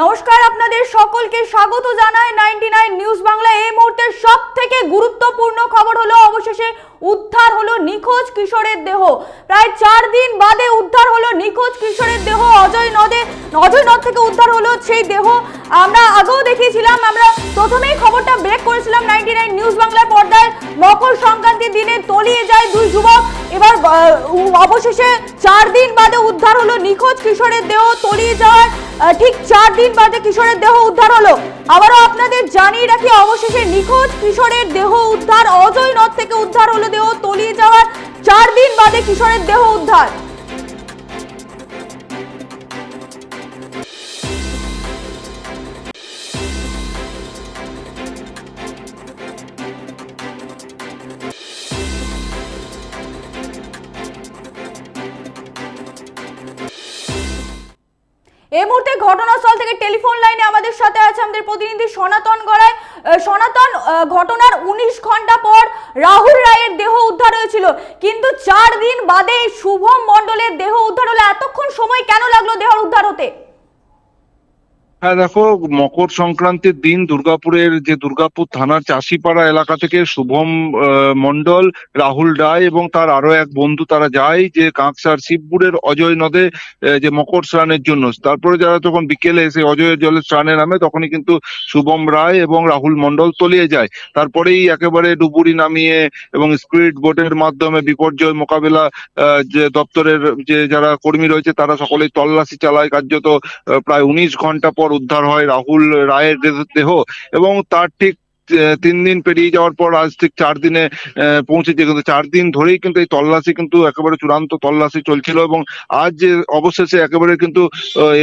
নমস্কার, আপনাদের সকলকে স্বাগত জানায় নাইনটি নাইন নিউজ বাংলা। এই মুহূর্তে সব থেকে গুরুত্বপূর্ণ খবর হলো, অবশেষে উদ্ধার হলো নিখোঁজ কিশোরের দেহ। প্রায় চার দিন বাদে উদ্ধার হলো নিখোঁজ কিশোরের দেহ। অজয় নদে, অজয় নদ থেকে উদ্ধার হলো সেই দেহ। আমরা আগেও দেখিয়েছিলাম, আমরা প্রথমেই খবরটা ব্রেক করেছিলাম নাইনটি নাইন নিউজ বাংলার পর্দায়। মকর সংক্রান্তির দিনে তলিয়ে যায় দুই যুবক। এবার অবশেষে চার দিন বাদে উদ্ধার হলো নিখোঁজ কিশোরের দেহ। তলিয়ে যাওয়ার ঠিক চার দিন বাদে কিশোরের দেহ উদ্ধার হলো। আবারও আপনাদের জানিয়ে রাখি, অবশেষে নিখোঁজ কিশোরের দেহ উদ্ধার, অজয় নদ থেকে উদ্ধার হলো দেহ, তলিয়ে যাওয়ার চার দিন বাদে কিশোরের দেহ উদ্ধার। এই মুহূর্তে ঘটনাস্থল থেকে টেলিফোন লাইনে আমাদের সাথে আছে আমাদের প্রতিনিধি সনাতন গড়ায় সনাতন ঘটনার উনিশ ঘণ্টা পর রাহুল রায়ের দেহ উদ্ধার হয়েছিল। কিন্তু চার দিন বাদে শুভম মণ্ডলের দেহ উদ্ধার হলে। এতক্ষণ সময় কেন লাগল দেহ উদ্ধার হতে? হ্যাঁ দেখো মকর সংক্রান্তির দিন দুর্গাপুরের যে দুর্গাপুর থানার চাষিপাড়া এলাকা থেকে শুভম আহ, মণ্ডল রাহুল রায় এবং তার আরও এক বন্ধু তারা যায় যে কাঁকসার শিবপুরের অজয় নদে যে মকর স্নানের জন্য। তারপরে যারা যখন বিকেলে এসে অজয়ের জলে স্নানে নামে তখনই কিন্তু শুভম রায় এবং রাহুল মন্ডল তলিয়ে যায়। তারপরেই একেবারে ডুবুরি নামিয়ে এবং স্পিড বোটের মাধ্যমে বিপর্যয় মোকাবেলা যে দপ্তরের যে যারা কর্মী রয়েছে তারা সকলেই তল্লাশি চালায় কার্যত প্রায় উনিশ ঘণ্টা পর উদ্ধার হয় রাহুল রায়ের দেহ- এবং তার ঠিক তিন দিন পেরিয়ে যাওয়ার পর আজ ঠিক চার দিনে পৌঁছেছে। কিন্তু চার দিন ধরেই কিন্তু এই তল্লাশি কিন্তু একেবারে চূড়ান্ত তল্লাশি চলছিল এবং আজ যে অবশেষে একেবারে কিন্তু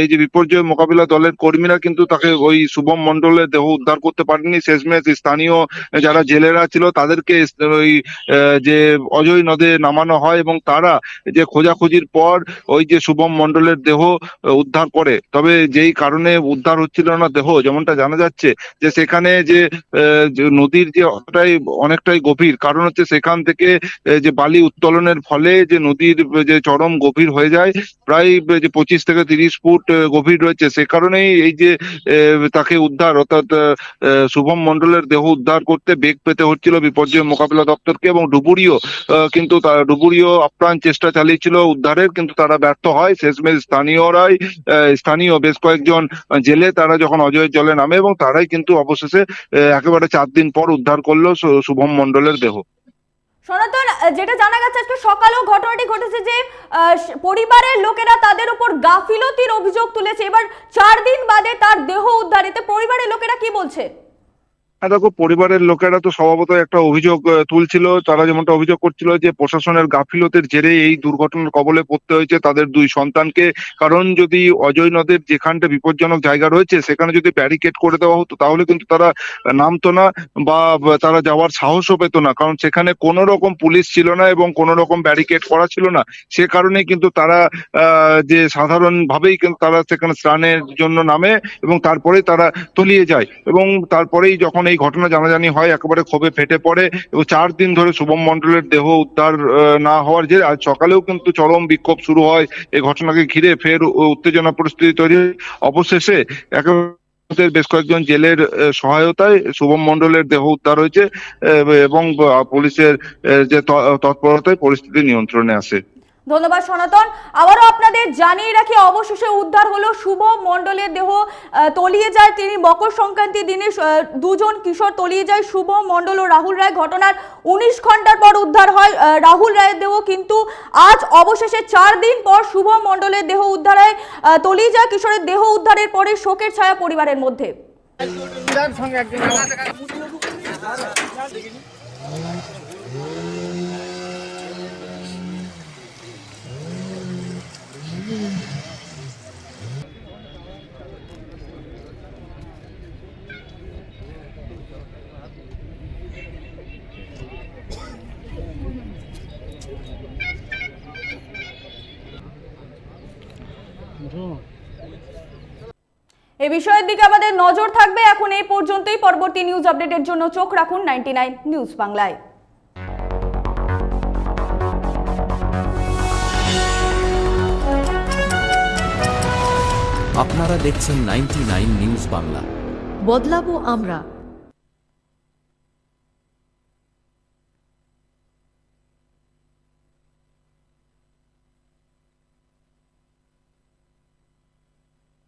এই যে বিপর্যয় মোকাবিলা দলের কর্মীরা কিন্তু তাকে ওই শুভম মন্ডলের দেহ উদ্ধার করতে পারেনি। শেষমেশ স্থানীয় যারা জেলেরা ছিল তাদেরকে ওই যে অজয় নদে নামানো হয় এবং তারা যে খোঁজাখুঁজির পর ওই যে শুভম মন্ডলের দেহ উদ্ধার করে। তবে যেই কারণে উদ্ধার হচ্ছিল না দেহ যেমনটা জানা যাচ্ছে যে সেখানে যে আহ, নদীর যে অতটাই অনেকটাই গভীর কারণ হচ্ছে সেখান থেকে যে বালি উত্তোলনের ফলে যে নদীর যে চরম গভীর হয়ে যায় প্রায় যে পঁচিশ থেকে তিরিশ ফুট গভীর রয়েছে। সে কারণেই এই যে তাকে উদ্ধার অর্থাৎ শুভম মন্ডলের দেহ উদ্ধার করতে বেগ পেতে হচ্ছিল বিপর্যয় মোকাবিলা দপ্তরকে এবং ডুবুরিও কিন্তু তারা ডুবুরিও আপ্রাণ চেষ্টা চালিয়েছিল উদ্ধারের কিন্তু তারা ব্যর্থ হয়। শেষমেশ স্থানীয়রাই স্থানীয় বেশ কয়েকজন জেলে তারা যখন অজয়ের জলে নামে এবং তারাই কিন্তু অবশেষে আহ, একেবারে চার দিন পর উদ্ধার করল শুভম মন্ডলের দেহ। সনাতন যেটা জানা গেছে আজকে সকালেও ঘটনাটি ঘটেছে যে পরিবারের লোকেরা তাদের উপর গাফিলতির অভিযোগ তুলেছে। এবার চার দিন বাদে তার দেহ উদ্ধার এতে পরিবারের লোকেরা কি বলছে? দেখো, পরিবারের লোকেরা তো স্বভাবত একটা অভিযোগ তুলছিল। তারা যেমনটা অভিযোগ করছিল যে, প্রশাসনের গাফিলতির জেরে এই দুর্ঘটনার কবলে পড়তে হয়েছে তাদের দুই সন্তানকে। কারণ যদি অজয় নদের যেখানটা বিপজ্জনক জায়গা রয়েছে, সেখানে যদি ব্যারিকেড করে দেওয়া হতো, তাহলে কিন্তু তারা নামতো না বা তারা যাওয়ার সাহসও পেত না। কারণ সেখানে কোনো রকম পুলিশ ছিল না এবং কোনো রকম ব্যারিকেড করা ছিল না। সে কারণেই কিন্তু তারা যে সাধারণভাবেই কিন্তু তারা সেখানে স্নানের জন্য নামে এবং তারপরেই তারা তলিয়ে যায়। এবং তারপরেই যখন এই ঘটনা জানাজানি হয়, একেবারে ক্ষোভে ফেটে পড়ে এবং চার দিন ধরে শুভম মন্ডলের দেহ উদ্ধার না হওয়ার যে আজ সকালেও কিন্তু চরম বিক্ষোভ শুরু হয় এই ঘটনাকে ঘিরে ফের উত্তেজনা পরিস্থিতি তৈরি। অবশেষে একেবারে বেশ কয়েকজন জেলের সহায়তায় শুভম মন্ডলের দেহ উদ্ধার হয়েছে এবং পুলিশের যে তৎপরতায় পরিস্থিতি নিয়ন্ত্রণে আসে ধন্যবাদ সনাতন। আবারও আপনাদের জানিয়ে রাখি, অবশেষে উদ্ধার হলো শুভ মণ্ডলের দেহ। তলিয়ে যায় তিনি মকর সংক্রান্তির দিনে দুজন কিশোর তলিয়ে যায় শুভ মণ্ডল ও রাহুল রায়। ঘটনার উনিশ ঘণ্টার পর উদ্ধার হয় রাহুল রায়ের দেহ। কিন্তু আজ অবশেষে চার দিন পর শুভ মণ্ডলের দেহ উদ্ধার হয় তলিয়ে যায় কিশোরের দেহ উদ্ধারের পরে শোকের ছায়া পরিবারের মধ্যে। সঙ্গে এ বিষয়ের দিকে আমাদের নজর থাকবে এখন এই পর্যন্তই। পরবর্তী নিউজ আপডেটের জন্য চোখ রাখুন নাইনটি নাইন নিউজ বাংলায়। আপনারা দেখছেন নাইনটি নিউজ বাংলা। বদলাবো আমরা